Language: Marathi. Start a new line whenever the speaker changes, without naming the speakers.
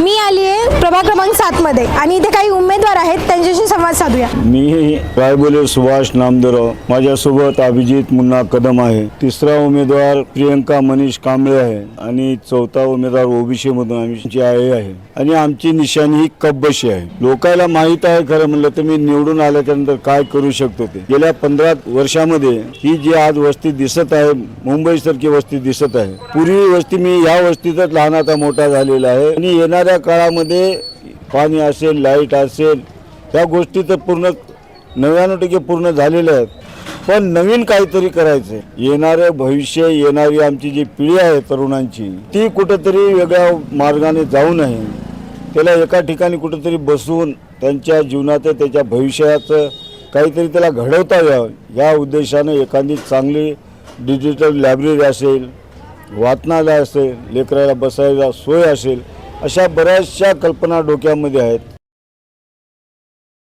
मी आली आहे प्रभाग क्रमांक सात मध्ये. आणि इथे काही उमेदवार आहेत त्यांच्याशी संवाद साधूया.
मी रायबोले सुभाष नामदेवराव माझ्यासोबत अभिजित मुन्ना कदम आहे. तिसरा उमेदवार प्रियंका मनीष कांबळे आहे. आणि चौथा उमेदवार ओबीसी मधून आमची आहे आहे. आणि आमची निशाणी ही कब्बशी आहे. लोकायला माहीत आहे खरं म्हणलं तर मी निवडून आल्याच्यानंतर काय करू शकतो ते. गेल्या पंधरा वर्षामध्ये ही जी आज वस्ती दिसत आहे मुंबई सारखी वस्ती दिसत आहे. पूर्वी वस्ती मी या वस्तीतच लहानाचा मोठा झालेला आहे. आणि येणाऱ्या काळामध्ये पाणी असेल लाइट असेल त्या गोष्टी तर पूर्ण नव्याण्णव टक्के पूर्ण झालेल्या आहेत. पण नवीन काहीतरी करायचं येणारं भविष्य येणारी आमची जी पिढी आहे तरुणांची ती कुठंतरी वेगळ्या मार्गाने जाऊ नये. त्याला एका ठिकाणी कुठंतरी बसून त्यांच्या जीवनाचं त्याच्या भविष्याचं काहीतरी त्याला घडवता यावं. या उद्देशानं एखादी चांगली डिजिटल लायब्ररी असेल वाचनालय असेल लेकराला बसायला सोय असेल अशा बऱ्याचशा कल्पना डोक्यामध्ये आहेत.